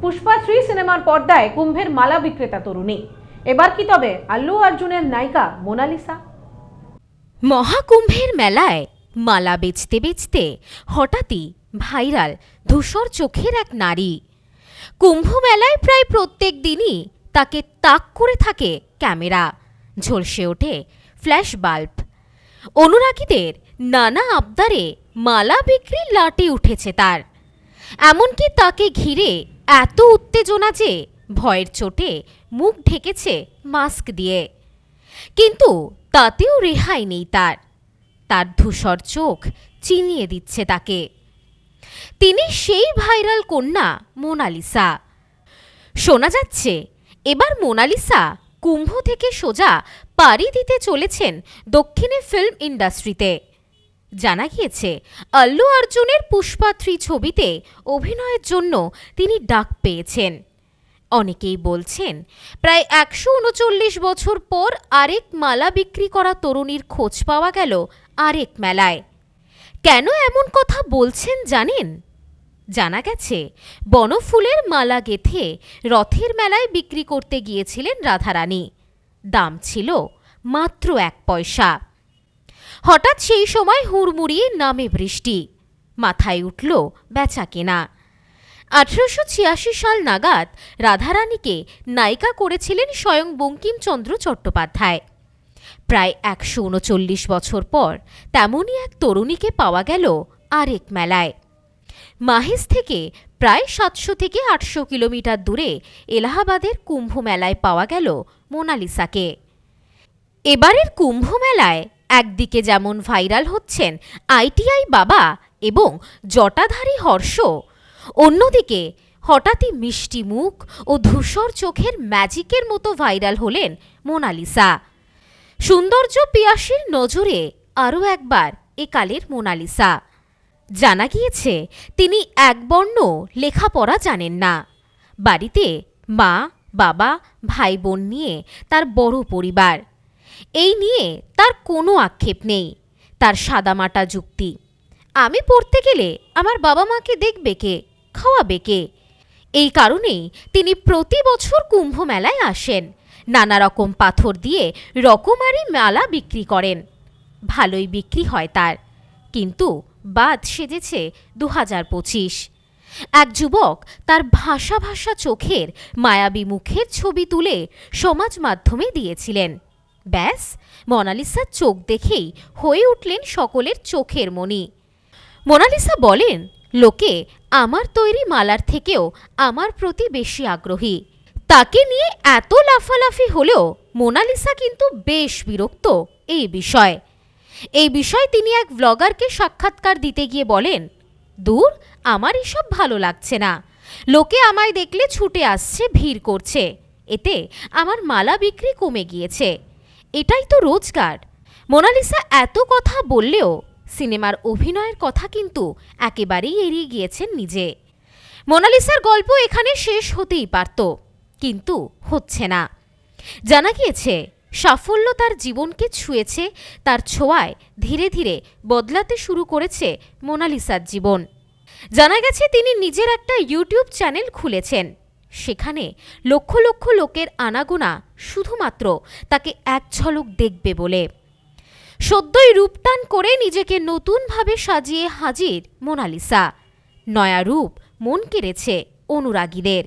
Pushpa three সিনেমার পর্দায় কুম্ভের মালা বিক্রেতা তরুণী। এবার কি তবে আল্লু অর্জুনের নায়িকা মোনালিসা? মহাকুম্ভের মেলায় মালা বেচতে বেচতে হঠাৎই ভাইরাল ধূসর চোখের এক নারী। কুম্ভ মেলায় প্রায় প্রত্যেক দিনই তাকে তাক করে থাকে ক্যামেরা। ঝলসে ওঠে ফ্ল্যাশ বাল্ব। অনুরাগীদের নানা আবদারে মালা বিক্রি লাটে উঠেছে তার। এমনকি তাকে ঘিরে এত উত্তেজনা যে ভয়ের চোটে মুখ ঢেকেছে মাস্ক দিয়ে। কিন্তু তাতেও রেহাই নেই তার। তার ধূসর চোখ চিনিয়ে দিচ্ছে তাকে। তিনি সেই ভাইরাল কন্যা মোনালিসা। শোনা যাচ্ছে, এবার মোনালিসা কুম্ভ থেকে সোজা পাড়ি দিতে চলেছেন দক্ষিণে ফিল্ম ইন্ডাস্ট্রিতে। জানা গিয়েছে, আল্লু অর্জুনের পুষ্পা থ্রি ছবিতে অভিনয়ের জন্য তিনি ডাক পেয়েছেন। অনেকেই বলছেন, প্রায় একশো উনচল্লিশ বছর পর আরেক মালা বিক্রি করা তরুণীর খোঁজ পাওয়া গেল আরেক মেলায়। কেন এমন কথা বলছেন জানেন? জানা গেছে, বনফুলের মালা গেথে রথের মেলায় বিক্রি করতে গিয়েছিলেন রাধারানী। দাম ছিল মাত্র এক পয়সা। হঠাৎ সেই সময় হুড়মুড়িয়ে নামে বৃষ্টি। মাথায় উঠল বেচা কেনা। আঠেরোশো ছিয়াশি সাল নাগাদ রাধারানীকে নায়িকা করেছিলেন স্বয়ং বঙ্কিমচন্দ্র চট্টোপাধ্যায়। প্রায় একশো উনচল্লিশ বছর পর তেমনই এক তরুণীকে পাওয়া গেল আরেক মেলায়। মাহেশ থেকে প্রায় সাতশো থেকে আটশো কিলোমিটার দূরে এলাহাবাদের কুম্ভ মেলায় পাওয়া গেল মোনালিসাকে। এবারের কুম্ভ মেলায় একদিকে যেমন ভাইরাল হচ্ছেন আইটিআই বাবা এবং জটাধারী হর্ষ, অন্যদিকে হঠাৎই মিষ্টি মুখ ও ধূসর চোখের ম্যাজিকের মতো ভাইরাল হলেন মোনালিসা। সৌন্দর্য পিয়াসীর নজরে আরও একবার একালের মোনালিসা। জানা গিয়েছে, তিনি একবর্ণ লেখাপড়া জানেন না। বাড়িতে মা, বাবা ভাই বোন নিয়ে তার বড় পরিবার। এই নিয়ে তার কোনো আক্ষেপ নেই। তার সাদামাটা যুক্তি। আমি পড়তে গেলে আমার বাবা মাকে দেখবে কে, খাওয়াবে কে? এই কারণেই তিনি প্রতি বছর কুম্ভ মেলায় আসেন। নানা রকম পাথর দিয়ে রকমারি মালা বিক্রি করেন। ভালোই বিক্রি হয় তার। কিন্তু বাদ সেজেছে দু হাজার পঁচিশ। এক যুবক তার ভাষা ভাষা চোখের মায়াবী মুখের ছবি তুলে সমাজ মাধ্যমে দিয়েছিলেন। ব্যাস মোনালিসার চোখ দেখেই হয়ে উঠলেন সকলের চোখের মণি। মোনালিসা বলেন, লোকে আমার তৈরি মালার থেকেও আমার প্রতি বেশি আগ্রহী। তাকে নিয়ে এত লাফালাফি হলেও মোনালিসা কিন্তু বেশ বিরক্ত এই বিষয়ে। এই বিষয়ে তিনি এক ব্লগারকে সাক্ষাৎকার দিতে গিয়ে বলেন, দূর, আমার এসব ভালো লাগছে না। লোকে আমায় দেখলে ছুটে আসছে, ভিড় করছে। এতে আমার মালা বিক্রি কমে গিয়েছে। এটাই তো রোজগার। মোনালিসা এত কথা বললেও সিনেমার অভিনয়ের কথা কিন্তু একেবারেই এড়িয়ে গিয়েছেন নিজে। মোনালিসার গল্প এখানে শেষ হতেই পারত, কিন্তু হচ্ছে না। জানা গিয়েছে, সাফল্য তার জীবনকে ছুঁয়েছে, তার ছোঁয়ায় ধীরে ধীরে বদলাতে শুরু করেছে মোনালিসার জীবন। জানা গেছে, তিনি নিজের একটা ইউটিউব চ্যানেল খুলেছেন। সেখানে লক্ষ লক্ষ লোকের আনাগোনা শুধুমাত্র তাকে এক ঝলক দেখবে বলে। সদ্যই রূপটান করে নিজেকে নতুনভাবে সাজিয়ে হাজির মোনালিসা। নয়া রূপ মন কেড়েছে অনুরাগীদের।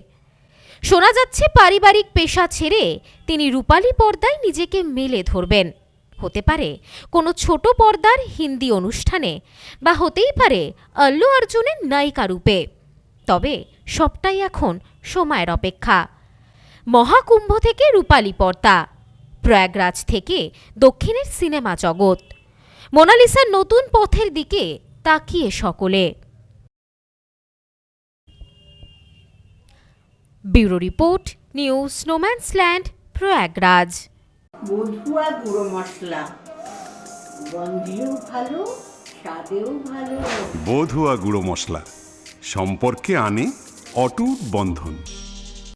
শোনা যাচ্ছে পারিবারিক পেশা ছেড়ে তিনি রূপালী পর্দায় নিজেকে মেলে ধরবেন। হতে পারে কোনো ছোট পর্দার হিন্দি অনুষ্ঠানে বা হতেই পারে আল্লু অর্জুনের নায়িকা রূপে। তবে সবটাই এখন সময়ের অপেক্ষা। মহাকুম্ভ থেকে রূপালী পর্দা প্রয়াগরাজ থেকে দক্ষিণের সিনেমা জগৎ। মোনালিসার নতুন পথের দিকে তাকিয়ে সকলে। ব্যুরো রিপোর্ট নিউজ স্নোম্যান্সল্যান্ড প্রয়াগরাজ। মধুয়া গুঁড়ো মশলা। গন্ধেও ভালো স্বাদেও ভালো। বধুয়া গুঁড়ো মশলা। সম্পর্কে আনে অটুট বন্ধন।